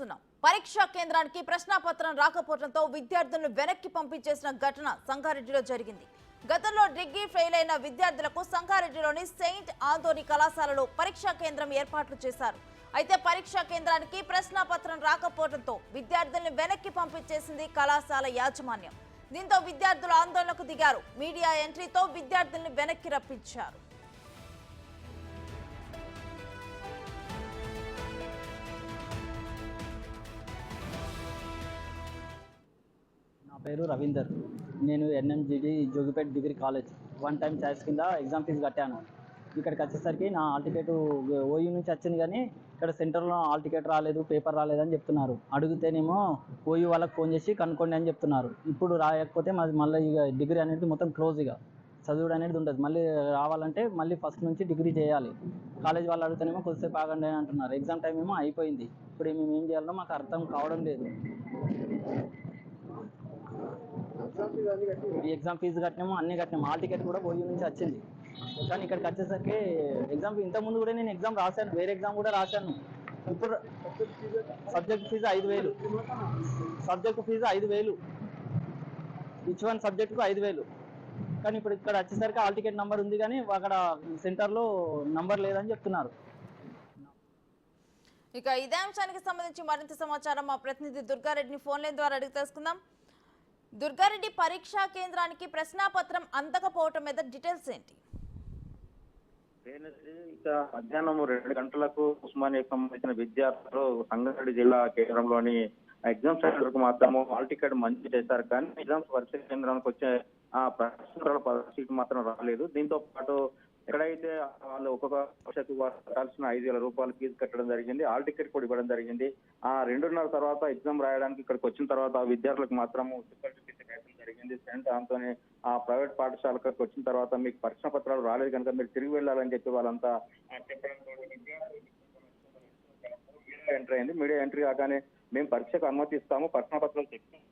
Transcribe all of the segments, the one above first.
చూస్తున్నాం. పరీక్షా కేంద్రానికి ప్రశ్నాపత్రం రాకపోవడంతో విద్యార్థులను వెనక్కి పంపించేసిన ఘటన సంగారెడ్డిలో జరిగింది. గతంలో డిగ్రీ ఫెయిల్ అయిన విద్యార్థులకు సంగారెడ్డిలోని సెయింట్ ఆంథోనీ కళాశాలలో పరీక్షా కేంద్రం ఏర్పాట్లు చేశారు. అయితే పరీక్షా కేంద్రానికి ప్రశ్నాపత్రం రాకపోవడంతో విద్యార్థుల్ని వెనక్కి పంపించేసింది కళాశాల యాజమాన్యం. దీంతో విద్యార్థులు ఆందోళనకు దిగారు. మీడియా ఎంట్రీతో విద్యార్థుల్ని వెనక్కి రప్పించారు. పేరు రవీందర్. నేను NMGD Jogipet degree college. One time choice కింద ఎగ్జామ్ ఫీజు కట్టాను. ఇక్కడికి వచ్చేసరికి నా హాల్ టికెట్ ఓయూ నుంచి వచ్చింది కానీ ఇక్కడ సెంటర్లో హాల్ టికెట్ రాలేదు పేపర్ రాలేదని చెప్తున్నారు. అడిగితేనేమో ఓయూ వాళ్ళకి ఫోన్ చేసి కనుక్కోండి అని చెప్తున్నారు. ఇప్పుడు రాయకపోతే మాది మళ్ళీ ఇక డిగ్రీ అనేది మొత్తం క్లోజ్ ఇక. చదువుడు అనేది ఉండదు. మళ్ళీ రావాలంటే మళ్ళీ ఫస్ట్ నుంచి డిగ్రీ చేయాలి. కాలేజ్ వాళ్ళు అడిగితేనేమో కొద్దిసేపు ఆగండి అని అంటున్నారు. ఎగ్జామ్ టైం ఏమో అయిపోయింది. ఇప్పుడు మేము ఏం చేయాలో మాకు అర్థం కావడం లేదు. ఎగ్జామ్ ఫీజు కట్టినాము అన్ని కట్టినాము. హాల్ టికెట్ కూడా ఓయూ నుంచి వచ్చింది. కానీ ఇక్కడికి వచ్చేసరికి ఎగ్జామ్ ఇంత ముందు కూడా నేను ఎగ్జామ్ రాశాను వేరే ఎగ్జామ్ కూడా రాశాను. ఇప్పుడు సబ్జెక్ట్ ఫీజు ఐదు వేలు. సబ్జెక్ట్ ఫీజు ఐదు వేలు. ఇచ్ వన్ సబ్జెక్టుకు ఐదు వేలు. కానీ ఇప్పుడు ఇక్కడ వచ్చేసరికి హాల్ టికెట్ నెంబర్ ఉంది కానీ అక్కడ సెంటర్లో నంబర్ లేదని చెప్తున్నారు. ఇక ఇదే అంశానికి సంబంధించి మరింత సమాచారం మా ప్రతినిధి దుర్గారెడ్డిని ఫోన్ లైన్ ద్వారా అడిగి తెలుసుకుందాం. దుర్గారెడ్డి పరీక్షా కేంద్రానికి ప్రశ్నాపత్రం అందకపోవటం మీద డీటెయిల్స్ ఏంటి? ఇక మధ్యాహ్నం రెండు గంటలకు ఉస్మానియాకి సంబంధించిన విద్యార్థులు సంగారెడ్డి జిల్లా కేంద్రంలోని ఎగ్జామ్ సెంటర్కు మాత్రము హాల్ టికెట్ మంజూరు చేశారు. కానీ ఎగ్జామ్స్ పరీక్ష కేంద్రానికి వచ్చే ఆ ప్రశ్నల సీట్ మాత్రం రాలేదు. దీంతో పాటు ఎక్కడైతే వాళ్ళు ఒక్కొక్క పరీక్షకు కట్టాల్సిన ఐదు వేల రూపాయలు ఫీజు కట్టడం జరిగింది హాల్ టికెట్ కూడా ఇవ్వడం జరిగింది. ఆ రెండున్నర తర్వాత ఎగ్జామ్ రాయడానికి ఇక్కడికి వచ్చిన తర్వాత ఆ విద్యార్థులకు మాత్రం జరిగింది. సెంట్ దాంతోనే ఆ ప్రైవేట్ పాఠశాలకు వచ్చిన తర్వాత మీకు పరీక్ష పత్రాలు రాలేదు కనుక మీరు తిరిగి వెళ్ళాలని చెప్పి వాళ్ళంతా ఆ, చెప్పడంతో మీడియా ఎంట్రీ అయింది. మీడియా ఎంట్రీ కాగానే మేము పరీక్షకు అనుమతిస్తాము పరీక్ష పత్రాలు చెప్తాము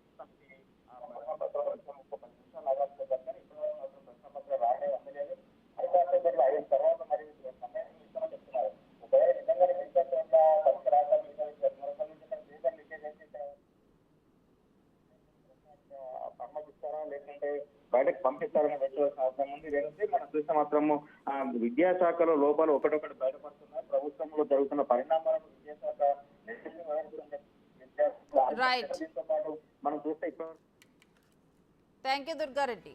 బయటకు పంపిస్తారని వెచ్చవలసిన అవసరం ఉంది. లేదంటే మనం చూస్తే మాత్రము విద్యాశాఖలో లోపాలు ఒకటొకటి బయటపడుతున్నాయి. ప్రభుత్వంలో జరుగుతున్న పరిణామాలను విద్యాశాఖ మనం చూస్తే ఇప్పటి థ్యాంక్ యూ దుర్గారెడ్డి